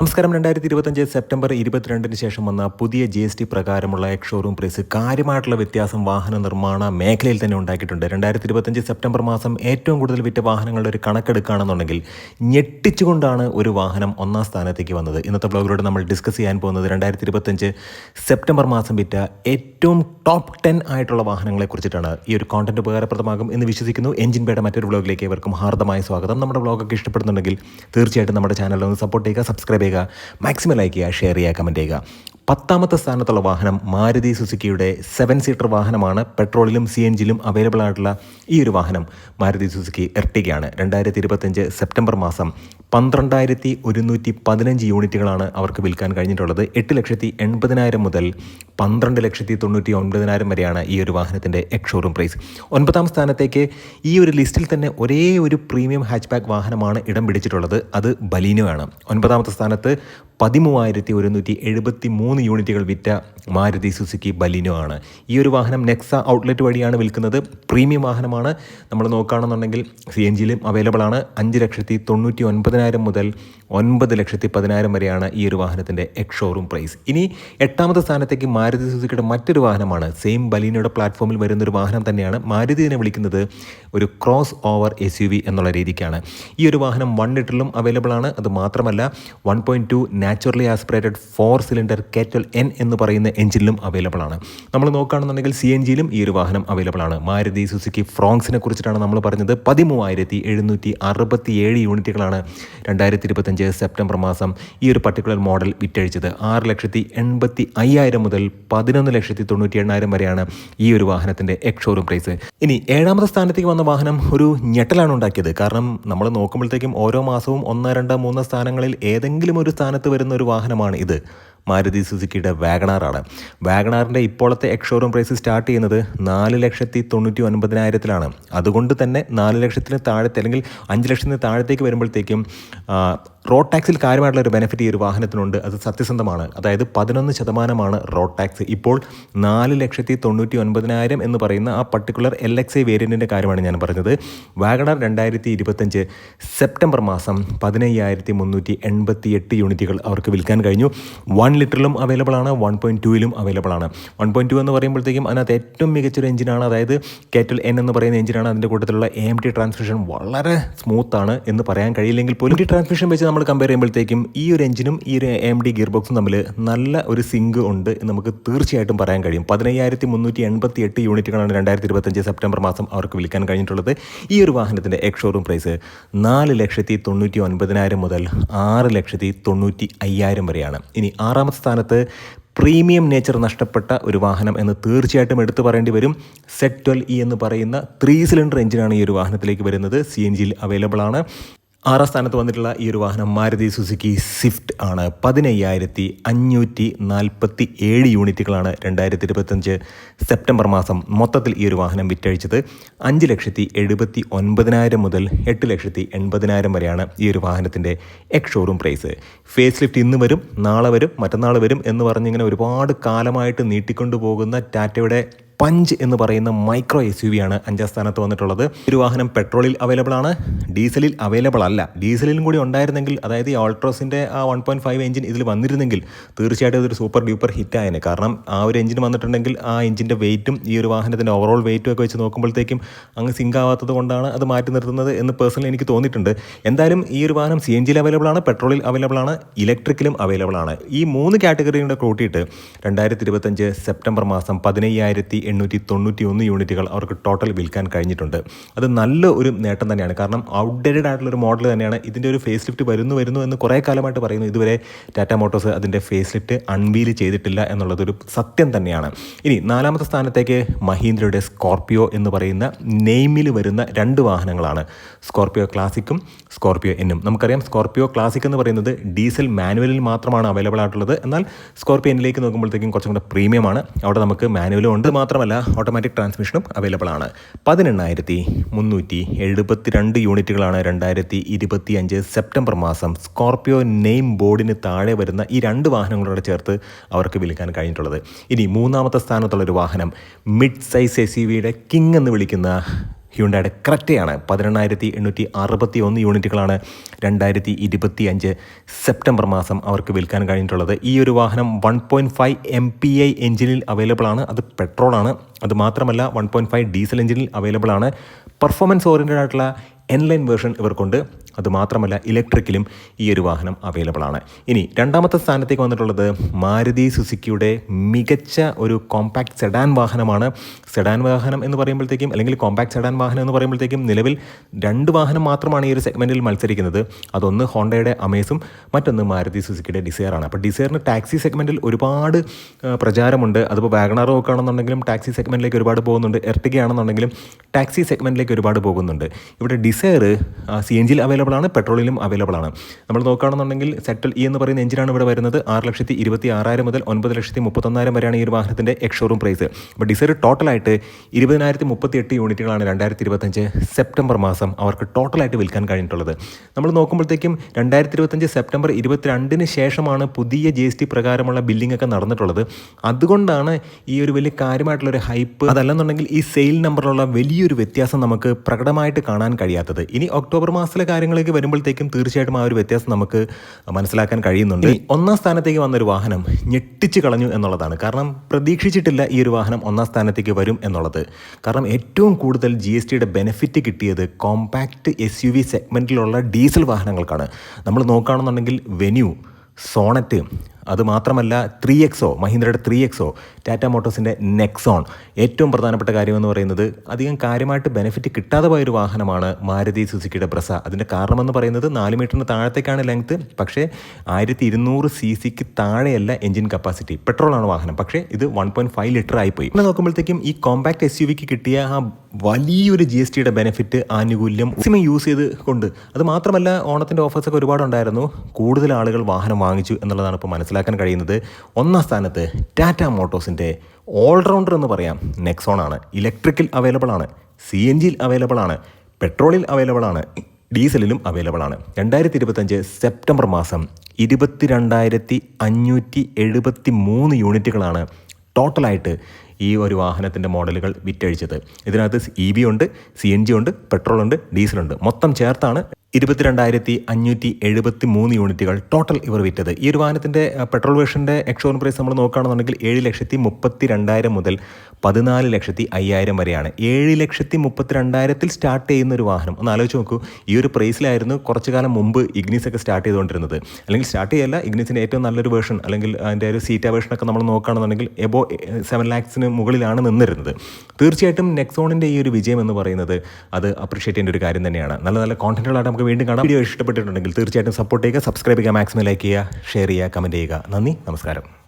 നമസ്കാരം. രണ്ടായിരത്തി ഇരുപത്തഞ്ച് സെപ്റ്റംബർ ഇരുപത്തിരണ്ടിന് ശേഷം വന്ന പുതിയ ജി എസ് ടി പ്രകാരമുള്ള എക്സ്ഷോറൂം പ്രൈസ് കാര്യമായിട്ടുള്ള വ്യത്യാസം വാഹന നിർമ്മാണ മേഖലയിൽ തന്നെ ഉണ്ടാക്കിയിട്ടുണ്ട്. രണ്ടായിരത്തി ഇരുപത്തഞ്ച് സെപ്റ്റംബർ മാസം ഏറ്റവും കൂടുതൽ വിറ്റ വാഹനങ്ങളുടെ ഒരു കണക്കെടുക്കുകയാണെന്നുണ്ടെങ്കിൽ ഞെട്ടിച്ചുകൊണ്ടാണ് ഒരു വാഹനം ഒന്നാം സ്ഥാനത്തേക്ക് വന്നത്. ഇന്നത്തെ ബ്ലോഗിലൂടെ നമ്മൾ ഡിസ്കസ് ചെയ്യാൻ പോകുന്നത് രണ്ടായിരത്തി ഇരുപത്തഞ്ച് സെപ്റ്റംബർ മാസം വിറ്റ ഏറ്റവും ടോപ്പ് ടെൻ ആയിട്ടുള്ള വാഹനങ്ങളെ കുറിച്ചിട്ടാണ്. ഈ ഒരു കോണ്ടന്റ് ഉപകാരപ്രദമാകും എന്ന് വിശ്വസിക്കുന്നു. എഞ്ചിൻ ബേയുടെ മറ്റൊരു ബ്ലോഗിലേക്ക് ഇവർക്കും ഹാർദമായ സ്വാഗതം. നമ്മുടെ ബ്ലോഗൊക്കെ ഇഷ്ടപ്പെടുന്നുണ്ടെങ്കിൽ തീർച്ചയായിട്ടും നമ്മുടെ ചാനൽ ഒന്ന് സപ്പോർട്ട് ചെയ്യുക സബ്സ്ക്രൈബ് ചെയ്യുക. മാക്സിമം ലൈക്ക് ചെയ്യുക ഷെയർ ചെയ്യുക കമന്റ് ചെയ്യുക. പത്താമത്തെ സ്ഥാനത്തുള്ള വാഹനം മാരുതി സുസുക്കിയുടെ സെവൻ സീറ്റർ വാഹനമാണ്. പെട്രോളിലും സി എൻ ജിയിലും അവൈലബിൾ ആയിട്ടുള്ള ഈ ഒരു വാഹനം മാരുതി സുസുക്കി എർട്ടിക്കയാണ് രണ്ടായിരത്തി ഇരുപത്തഞ്ച് സെപ്റ്റംബർ മാസം പന്ത്രണ്ടായിരത്തി ഒരുന്നൂറ്റി പതിനഞ്ച് യൂണിറ്റുകളാണ് അവർക്ക് വിൽക്കാൻ കഴിഞ്ഞിട്ടുള്ളത്. എട്ട് ലക്ഷത്തി എൺപതിനായിരം മുതൽ പന്ത്രണ്ട് ലക്ഷത്തി തൊണ്ണൂറ്റി ഒൻപതിനായിരം വരെയാണ് ഈ ഒരു വാഹനത്തിന്റെ എക്സ് ഷോറൂം പ്രൈസ് ഒൻപതാം സ്ഥാനത്തേക്ക് ഈ ഒരു ലിസ്റ്റിൽ തന്നെ ഒരേ ഒരു പ്രീമിയം ഹാച്ച്ബാക്ക് വാഹനമാണ് ഇടം പിടിച്ചിട്ടുള്ളത്. അത് ബലീനോ ആണ് ഒൻപതാമത്തെ സ്ഥാനത്ത് പതിമൂവായിരത്തി ഒരുന്നൂറ്റി എഴുപത്തി മൂന്ന് യൂണിറ്റുകൾ വിറ്റ മാരുതി സുസുക്കി ബലിനോ ആണ്. ഈ ഒരു വാഹനം നെക്സ ഔട്ട്ലെറ്റ് വഴിയാണ് വിൽക്കുന്നത്. പ്രീമിയം വാഹനമാണ്. നമ്മൾ നോക്കുകയാണെന്നുണ്ടെങ്കിൽ സി എൻ ജിയിലും അവൈലബിൾ ആണ്. അഞ്ച് ലക്ഷത്തി തൊണ്ണൂറ്റി ഒൻപതിനായിരം മുതൽ ഒൻപത് ലക്ഷത്തി പതിനായിരം വരെയാണ് ഈ ഒരു വാഹനത്തിന്റെ എക്സ് ഷോറൂം പ്രൈസ് ഇനി എട്ടാമത്തെ സ്ഥാനത്തേക്ക് മാരുതി സുസുക്കിയുടെ മറ്റൊരു വാഹനമാണ്. സെയിം ബലിനോയുടെ പ്ലാറ്റ്ഫോമിൽ വരുന്നൊരു വാഹനം തന്നെയാണ്. മാരുതിനെ വിളിക്കുന്നത് ഒരു cross over S U V എന്നുള്ള രീതിക്കാണ്. ഈ ഒരു വാഹനം വൺ ലിറ്ററിലും അവൈലബിൾ ആണ്. അത് മാത്രമല്ല one point two naturally aspirated four cylinder കേറ്റൽ N എന്ന് പറയുന്ന എഞ്ചിനിലും അവൈലബിൾ ആണ്. നമ്മൾ നോക്കുകയാണെന്നുണ്ടെങ്കിൽ സി എൻ ജിയിലും ഈ ഒരു വാഹനം അവൈലബിൾ ആണ്. മാരുതി സുസുക്കി ഫ്രോങ്സിനെ കുറിച്ചിട്ടാണ് നമ്മൾ പറഞ്ഞത്. പതിമൂവായിരത്തി എഴുന്നൂറ്റി അറുപത്തി ഏഴ് യൂണിറ്റുകളാണ് രണ്ടായിരത്തി ഇരുപത്തഞ്ച് സെപ്റ്റംബർ മാസം ഈ ഒരു പർട്ടിക്കുലർ മോഡൽ വിറ്റഴിച്ചത്. ആറ് ലക്ഷത്തി എൺപത്തി അയ്യായിരം മുതൽ പതിനൊന്ന് ലക്ഷത്തി തൊണ്ണൂറ്റി എണ്ണായിരം വരെയാണ് ഈ ഒരു വാഹനത്തിന്റെ ഷോറൂം പ്രൈസ് ഇനി ഏഴാമത്തെ സ്ഥാനത്തേക്ക് വന്ന വാഹനം ഒരു ഞെട്ടലാണ് ഉണ്ടാക്കിയത്. കാരണം നമ്മൾ നോക്കുമ്പോഴത്തേക്കും ഓരോ മാസവും ഒന്ന് രണ്ട് മൂന്ന് സ്ഥാനങ്ങളിൽ ഏതെങ്കിലും ഒരു സ്ഥാനത്ത് വരുന്ന ഒരു വാഹനമാണ് ഇത്. മാരുതി സുസുക്കിയുടെ വാഗണാറാണ്. വാഗണാറിന്റെ ഇപ്പോഴത്തെ എക്ഷോറൂം പ്രൈസ് സ്റ്റാർട്ട് ചെയ്യുന്നത് നാല് ലക്ഷത്തി തൊണ്ണൂറ്റി ഒൻപതിനായിരത്തിലാണ്. അതുകൊണ്ട് തന്നെ നാല് ലക്ഷത്തിന് താഴത്തെ അല്ലെങ്കിൽ അഞ്ച് ലക്ഷത്തിന് താഴത്തേക്ക് വരുമ്പോഴത്തേക്കും റോഡ് ടാക്സിൽ കാര്യമായിട്ടുള്ള ഒരു ബെനിഫിറ്റ് ഈ ഒരു വാഹനത്തിനുണ്ട്. അത് സത്യസന്ധമാണ്. അതായത് പതിനൊന്ന് ശതമാനമാണ് റോഡ് ടാക്സ്. ഇപ്പോൾ നാല് ലക്ഷത്തി തൊണ്ണൂറ്റി ഒൻപതിനായിരം എന്ന് പറയുന്ന ആ പർട്ടിക്കുലർ എൽ എക്സ് ഐ വേരിയന്റിന്റെ കാര്യമാണ് ഞാൻ പറഞ്ഞത്. വാഗണർ രണ്ടായിരത്തി ഇരുപത്തഞ്ച് സെപ്റ്റംബർ മാസം പതിനയ്യായിരത്തി മുന്നൂറ്റി എൺപത്തി എട്ട് യൂണിറ്റുകൾ അവർക്ക് വിൽക്കാൻ കഴിഞ്ഞു. വൺ ലിറ്ററിലും അവൈലബിൾ ആണ് വൺ പോയിന്റ് ടുവിലും അവൈലബിൾ ആണ്. വൺ പോയിന്റ് ടു എന്ന് പറയുമ്പോഴത്തേക്കും അതിനകത്ത് ഏറ്റവും മികച്ചൊരു എഞ്ചിനാണ് അതായത് കേറ്റൽ എൻ എന്ന് പറയുന്ന എഞ്ചിനാണ് അതിന്റെ കൂട്ടത്തിലുള്ള എ ടി ട്രാൻസ്മിഷൻ വളരെ സ്മൂത്താണ് എന്ന് പറയാൻ കഴിയില്ലെങ്കിൽ പോലും ടി ട്രാൻസ്മിഷൻ വെച്ച് നമ്മൾ കമ്പയർ ചെയ്യുമ്പോഴത്തേക്കും ഈ ഒരു എഞ്ചിനും ഈ ഒരു എം ഡി ഗിയർ ബോക്സും തമ്മിൽ നല്ല ഒരു സിങ്ക് ഉണ്ട് എന്ന് നമുക്ക് തീർച്ചയായിട്ടും പറയാൻ കഴിയും. പതിനയ്യായിരത്തി മുന്നൂറ്റി എൺപത്തി എട്ട് യൂണിറ്റുകളാണ് രണ്ടായിരത്തി ഇരുപത്തഞ്ച് സെപ്റ്റംബർ മാസം അവർക്ക് വിൽക്കാൻ കഴിഞ്ഞിട്ടുള്ളത്. ഈ ഒരു വാഹനത്തിന്റെ എക്സ് ഷോറൂം പ്രൈസ് നാല് ലക്ഷത്തി തൊണ്ണൂറ്റി ഒൻപതിനായിരം മുതൽ ആറ് ലക്ഷത്തി തൊണ്ണൂറ്റി അയ്യായിരം വരെയാണ്. ഇനി ആറാമത്തെ സ്ഥാനത്ത് പ്രീമിയം നേച്ചർ നഷ്ടപ്പെട്ട ഒരു വാഹനം എന്ന് തീർച്ചയായിട്ടും എടുത്തു പറയേണ്ടി വരും. സെറ്റ് ട്വൽ ഇ എന്ന് പറയുന്ന ത്രീ സിലിണ്ടർ എഞ്ചിനാണ് ഈ ഒരു വാഹനത്തിലേക്ക് വരുന്നത്. സി എൻ ജിയിൽ അവൈലബിൾ ആണ്. ആറാം സ്ഥാനത്ത് വന്നിട്ടുള്ള ഈ ഒരു വാഹനം മാരുതി സുസുക്കി സ്വിഫ്റ്റ് ആണ്. പതിനയ്യായിരത്തി അഞ്ഞൂറ്റി നാൽപ്പത്തി ഏഴ് യൂണിറ്റുകളാണ് രണ്ടായിരത്തി ഇരുപത്തഞ്ച് സെപ്റ്റംബർ മാസം മൊത്തത്തിൽ ഈ ഒരു വാഹനം വിറ്റഴിച്ചത്. അഞ്ച് ലക്ഷത്തി എഴുപത്തി ഒൻപതിനായിരം മുതൽ എട്ട് ലക്ഷത്തി എൺപതിനായിരം വരെയാണ് ഈ ഒരു വാഹനത്തിന്റെ ex showroom price. Face lift ഇന്ന് വരും നാളെ വരും മറ്റന്നാൾ വരും എന്ന് പറഞ്ഞിങ്ങനെ ഒരുപാട് കാലമായിട്ട് നീട്ടിക്കൊണ്ടു പോകുന്ന ടാറ്റയുടെ പഞ്ച് എന്ന് പറയുന്ന മൈക്രോ എസ് യു വി ആണ് അഞ്ചാം സ്ഥാനത്ത് വന്നിട്ടുള്ളത്. ഒരു വാഹനം പെട്രോളിൽ അവൈലബിൾ ആണ്. ഡീസലിൽ അവൈലബിൾ അല്ല. ഡീസലിലും കൂടി ഉണ്ടായിരുന്നെങ്കിൽ അതായത് ഈ ഓൾട്രോസിന്റെ ആ വൺ പോയിന്റ് ഫൈവ് എഞ്ചിൻ ഇതിൽ വന്നിരുന്നെങ്കിൽ തീർച്ചയായിട്ടും ഇതൊരു സൂപ്പർ ഡ്യൂപ്പർ ഹിറ്റ് ആയേനെ. കാരണം ആ ഒരു എഞ്ചിൻ വന്നിട്ടുണ്ടെങ്കിൽ ആ എഞ്ചിന്റെ വെയിറ്റും ഈ ഒരു വാഹനത്തിന്റെ ഓവറോൾ വെയിറ്റും ഒക്കെ വെച്ച് നോക്കുമ്പോഴത്തേക്കും അങ്ങ് സിങ്ക് ആവാത്തത് കൊണ്ടാണ് അത് മാറ്റി നിർത്തുന്നത് എന്ന് പേഴ്സണലി എനിക്ക് തോന്നിയിട്ടുണ്ട്. എന്തായാലും ഈ ഒരു വാഹനം സി എൻ ജിയിൽ അവൈലബിൾ ആണ് പെട്രോളിൽ അവൈലബിൾ ആണ് ഇലക്ട്രിക്കലും അവൈലബിൾ ആണ്. ഈ മൂന്ന് കാറ്റഗറിയുടെ കൂട്ടിയിട്ട് രണ്ടായിരത്തി ഇരുപത്തഞ്ച് സെപ്റ്റംബർ മാസം പതിനയ്യായിരത്തി എണ്ണൂറ്റി തൊണ്ണൂറ്റി ഒന്ന് യൂണിറ്റുകൾ അവർക്ക് ടോട്ടൽ വിൽക്കാൻ കഴിഞ്ഞിട്ടുണ്ട്. അത് നല്ല ഒരു നേട്ടം തന്നെയാണ്. കാരണം ഔട്ട്ഡേറ്റഡ് ആയിട്ടുള്ള ഒരു മോഡൽ തന്നെയാണ്. ഇതിന്റെ ഒരു ഫേസ് ലിഫ്റ്റ് വരുന്നു വരുന്നു എന്ന് കുറേ കാലമായിട്ട് പറയുന്നു. ഇതുവരെ ടാറ്റ മോട്ടോഴ്സ് അതിന്റെ ഫേസ് ലിഫ്റ്റ് അൺവീൽ ചെയ്തിട്ടില്ല എന്നുള്ളതൊരു സത്യം തന്നെയാണ്. ഇനി നാലാമത്തെ സ്ഥാനത്തേക്ക് മഹീന്ദ്രയുടെ സ്കോർപ്പിയോ എന്ന് പറയുന്ന നെയിമിൽ വരുന്ന രണ്ട് വാഹനങ്ങളാണ്. സ്കോർപ്പിയോ ക്ലാസിക്കും സ്കോർപ്പിയോ എന്നും നമുക്കറിയാം സ്കോർപ്പിയോ ക്ലാസിക് എന്ന് പറയുന്നത് ഡീസൽ മാനുവലിൽ മാത്രമാണ് അവൈലബിൾ ആയിട്ടുള്ളത്. എന്നാൽ സ്കോർപ്പിയോ എന്നിലേക്ക് നോക്കുമ്പോഴത്തേക്കും കുറച്ചും കൂടെ പ്രീമിയമാണ്. അവിടെ നമുക്ക് മാനുവലും ഉണ്ട്. മാത്രമല്ല ഓട്ടോമാറ്റിക് ട്രാൻസ്മിഷനും അവൈലബിൾ ആണ്. പതിനെണ്ണായിരത്തി മുന്നൂറ്റി എഴുപത്തിരണ്ട് യൂണിറ്റുകളാണ് രണ്ടായിരത്തി ഇരുപത്തി അഞ്ച് സെപ്റ്റംബർ മാസം സ്കോർപിയോ നെയിം ബോർഡിന് താഴെ വരുന്ന ഈ രണ്ട് വാഹനങ്ങളോട് ചേർത്ത് അവർക്ക് വിൽക്കാൻ കഴിഞ്ഞിട്ടുള്ളത്. ഇനി മൂന്നാമത്തെ സ്ഥാനത്തുള്ളൊരു വാഹനം മിഡ് സൈസ് എസ് യു വിയുടെ കിങ് എന്ന് വിളിക്കുന്ന ഹ്യുണ്ടായുടെ ക്രെറ്റയാണ് പതിനെണ്ണായിരത്തി എണ്ണൂറ്റി അറുപത്തി ഒന്ന് യൂണിറ്റുകളാണ് രണ്ടായിരത്തി ഇരുപത്തി അഞ്ച് സെപ്റ്റംബർ മാസം അവർക്ക് വിൽക്കാൻ കഴിഞ്ഞിട്ടുള്ളത്. ഈ ഒരു വാഹനം one point five M P I എഞ്ചിനിൽ അവൈലബിൾ ആണ്. അത് പെട്രോളാണ്. അത് മാത്രമല്ല വൺ പോയിന്റ് ഫൈവ് ഡീസൽ എഞ്ചിനിൽ അവൈലബിൾ ആണ്. പെർഫോമൻസ് ഓറിയന്റഡ് ആയിട്ടുള്ള എൻലൈൻ വേർഷൻ ഇവർക്കുണ്ട്. അതുമാത്രമല്ല ഇലക്ട്രിക്കിലും ഈ ഒരു വാഹനം അവൈലബിൾ ആണ്. ഇനി രണ്ടാമത്തെ സ്ഥാനത്തേക്ക് വന്നിട്ടുള്ളത് മാരുതി സുസുക്കിയുടെ മികച്ച ഒരു കോമ്പാക്ട് സെഡാൻ വാഹനമാണ്. സെഡാൻ വാഹനം എന്ന് പറയുമ്പോഴത്തേക്കും അല്ലെങ്കിൽ കോമ്പാക്ട് സെഡാൻ വാഹനം എന്ന് പറയുമ്പോഴത്തേക്കും നിലവിൽ രണ്ട് വാഹനം മാത്രമാണ് ഈ ഒരു സെഗ്മെന്റിൽ മത്സരിക്കുന്നത്. അതൊന്ന് ഹോണ്ടയുടെ അമേസും മറ്റൊന്ന് മാരുതി സുസുക്കിയുടെ ഡിസയറാണ് അപ്പോൾ ഡിസയറിന് ടാക്സി സെഗ്മെന്റിൽ ഒരുപാട് പ്രചാരമുണ്ട്. അതിപ്പോൾ വാഗണാർ നോക്കുകയാണെന്നുണ്ടെങ്കിലും ടാക്സി സെഗ്മെന്റിലേക്ക് ഒരുപാട് പോകുന്നുണ്ട്. എർട്ടിക ആണെന്നുണ്ടെങ്കിലും ടാക്സി സെഗ്മെന്റിലേക്ക് ഒരുപാട് പോകുന്നുണ്ട്. ഇവിടെ ഡിസയർ സി എൻ ജിയിൽ അവൈലബിൾ ആണ് പെട്രോളിലും അവൈലബിൾ ആണ്. നമ്മൾ നോക്കുകയാണെന്നുണ്ടെങ്കിൽ സെറ്റൽ ഇ എന്ന് പറയുന്ന എഞ്ചിനാണ് ഇവിടെ വരുന്നത്. ആറ് ലക്ഷത്തി ഇരുപത്തി ആറായിരം മുതൽ ഒൻപത് ലക്ഷത്തി മുപ്പത്തൊന്നായിരം വരെയാണ് ഈ ഒരു വാഹനത്തിന്റെ എക്സ്ഷോറൂം പ്രൈസ് അപ്പോൾ ഡിസൈർ ടോട്ടലായിട്ട് ഇരുപതിനായിരത്തി മുപ്പത്തി എട്ട് യൂണിറ്റുകളാണ് രണ്ടായിരത്തി ഇരുപത്തഞ്ച് സെപ്റ്റംബർ മാസം അവർക്ക് ടോട്ടലായിട്ട് വിൽക്കാൻ കഴിഞ്ഞിട്ടുള്ളത്. നമ്മൾ നോക്കുമ്പോഴത്തേക്കും രണ്ടായിരത്തി ഇരുപത്തഞ്ച് സെപ്റ്റംബർ ഇരുപത്തിരണ്ടിന് ശേഷമാണ് പുതിയ ജി എസ് ടി പ്രകാരമുള്ള ബില്ലിംഗ് ഒക്കെ നടന്നിട്ടുള്ളത്. അതുകൊണ്ടാണ് ഈ ഒരു വലിയ കാര്യമായിട്ടുള്ളൊരു ഹൈപ്പ് അതല്ലെന്നുണ്ടെങ്കിൽ ഈ സെയിൽ നമ്പറിലുള്ള വലിയൊരു വ്യത്യാസം നമുക്ക് പ്രകടമായിട്ട് കാണാൻ കഴിയാത്തത്. ഇനി ഒക്ടോബർ മാസത്തിലെ കാര്യങ്ങളിലേക്ക് വരുമ്പോഴത്തേക്കും തീർച്ചയായിട്ടും ആ ഒരു വ്യത്യാസം നമുക്ക് മനസ്സിലാക്കാൻ കഴിയുന്നുണ്ട്. ഒന്നാം സ്ഥാനത്തേക്ക് വന്നൊരു വാഹനം ഞെട്ടിച്ച് കളഞ്ഞു എന്നുള്ളതാണ്. കാരണം പ്രതീക്ഷിച്ചിട്ടില്ല ഈ ഒരു വാഹനം ഒന്നാം സ്ഥാനത്തേക്ക് വരും എന്നുള്ളത്. കാരണം ഏറ്റവും കൂടുതൽ ജി എസ് ടിയുടെ ബെനിഫിറ്റ് കിട്ടിയത് കോമ്പാക്റ്റ് എസ് യു വി സെഗ്മെന്റിലുള്ള ഡീസൽ വാഹനങ്ങൾക്കാണ്. നമ്മൾ നോക്കുകയാണെന്നുണ്ടെങ്കിൽ വെന്യൂ സോണറ്റ് അത് മാത്രമല്ല ത്രീ എക്സോ മഹീന്ദ്രയുടെ ത്രീ എക്സോ ടാറ്റ മോട്ടോഴ്സിന്റെ നെക്സോൺ. ഏറ്റവും പ്രധാനപ്പെട്ട കാര്യമെന്ന് പറയുന്നത് അധികം കാര്യമായിട്ട് ബെനിഫിറ്റ് കിട്ടാതെ പോയൊരു വാഹനമാണ് മാരുതി സുസുക്കിയുടെ ബ്രസ. അതിന്റെ കാരണമെന്ന് പറയുന്നത് നാല് മീറ്ററിന് താഴത്തേക്കാണ് ലെങ്ത്ത് പക്ഷേ ആയിരത്തി ഇരുന്നൂറ് സി സിക്ക് താഴെയല്ല എഞ്ചിൻ കപ്പാസിറ്റി പെട്രോളാണ് വാഹനം. പക്ഷേ ഇത് വൺ പോയിന്റ് ഫൈവ് ലിറ്റർ ആയിപ്പോയി. അങ്ങനെ നോക്കുമ്പോഴത്തേക്കും ഈ കോമ്പാക്ട് എസ് യു വിക്ക് കിട്ടിയ ആ വലിയൊരു ജി എസ് ടിയുടെ ബെനിഫിറ്റ് ആനുകൂല്യം മാക്സിമം യൂസ് ചെയ്ത് കൊണ്ട്. അത് മാത്രമല്ല ഓണത്തിന്റെ ഓഫേഴ്സൊക്കെ ഒരുപാടുണ്ടായിരുന്നു. കൂടുതൽ ആളുകൾ വാഹനം വാങ്ങിച്ചു എന്നുള്ളതാണ് ഇപ്പോൾ മനസ്സിലാക്കാൻ കഴിയുന്നത് ഒന്നാം സ്ഥാനത്ത് ടാറ്റ മോട്ടോഴ്സിന്റെ ഓൾറൗണ്ടർ എന്ന് പറയാം. നെക്സോൺ ആണ്. ഇലക്ട്രിക്കിൽ അവൈലബിൾ ആണ്. സി എൻ ജിയിൽ അവൈലബിൾ ആണ്. പെട്രോളിൽ അവൈലബിൾ ആണ്. ഡീസലിലും അവൈലബിൾ ആണ്. രണ്ടായിരത്തി ഇരുപത്തഞ്ച് സെപ്റ്റംബർ മാസം ഇരുപത്തിരണ്ടായിരത്തി അഞ്ഞൂറ്റി എഴുപത്തി മൂന്ന് യൂണിറ്റുകളാണ് ടോട്ടലായിട്ട് ഈ ഒരു വാഹനത്തിന്റെ മോഡലുകൾ വിറ്റഴിച്ചത്. ഇതിനകത്ത് ഇ വി ഉണ്ട് സി എൻ ജി ഉണ്ട് പെട്രോൾ ഉണ്ട് ഡീസലുണ്ട് മൊത്തം ചേർത്താണ് ഇരുപത്തിരണ്ടായിരത്തി അഞ്ഞൂറ്റി എഴുപത്തി മൂന്ന് യൂണിറ്റുകൾ ടോട്ടൽ ഇവർ വിറ്റത്. ഈ ഒരു വാഹനത്തിന്റെ പെട്രോൾ വേർഷന്റെ എക്സോൺ പ്രൈസ് നമ്മൾ നോക്കുകയാണെന്നുണ്ടെങ്കിൽ ഏഴ് ലക്ഷത്തി മുപ്പത്തി രണ്ടായിരം മുതൽ പതിനാല് ലക്ഷത്തി അയ്യായിരം വരെയാണ്. ഏഴ് ലക്ഷത്തി മുപ്പത്തി രണ്ടായിരത്തിൽ സ്റ്റാർട്ട് ചെയ്യുന്ന ഒരു വാഹനം. ഒന്ന് ആലോചിച്ച് നോക്കൂ. ഈ ഒരു പ്രൈസിലായിരുന്നു കുറച്ച് കാലം മുമ്പ് ഇഗ്നിസ് ഒക്കെ സ്റ്റാർട്ട് ചെയ്തുകൊണ്ടിരുന്നത്. അല്ലെങ്കിൽ സ്റ്റാർട്ട് ചെയ്യല്ല ഇഗ്നീസിന്റെ ഏറ്റവും നല്ലൊരു വേർഷൻ അല്ലെങ്കിൽ അതിന്റെ ഒരു സീറ്റ വേർഷനൊക്കെ നമ്മൾ നോക്കുകയാണെന്നുണ്ടെങ്കിൽ എബോ സെവൻ ലാക്സിന് മുകളിലാണ് നിന്നിരുന്നത്. തീർച്ചയായിട്ടും നെക്സോണിന്റെ ഈ ഒരു വിജയം എന്ന് പറയുന്നത് അത് അപ്രീഷിയേറ്റ് ചെയ്യേണ്ട ഒരു കാര്യം തന്നെയാണ്. നല്ല നല്ല കോണ്ടന്റുകളായിട്ട് നമുക്ക് വീണ്ടും കാണാം. വീഡിയോ ഇഷ്ടപ്പെട്ടിട്ടുണ്ടെങ്കിൽ തീർച്ചയായിട്ടും സപ്പോർട്ട് ചെയ്യുക സബ്സ്ക്രൈബ് ചെയ്യുക മാക്സിമം ലൈക്ക് ചെയ്യുക ഷെയർ ചെയ്യുക കമന്റ് ചെയ്യുക. നന്ദി നമസ്കാരം.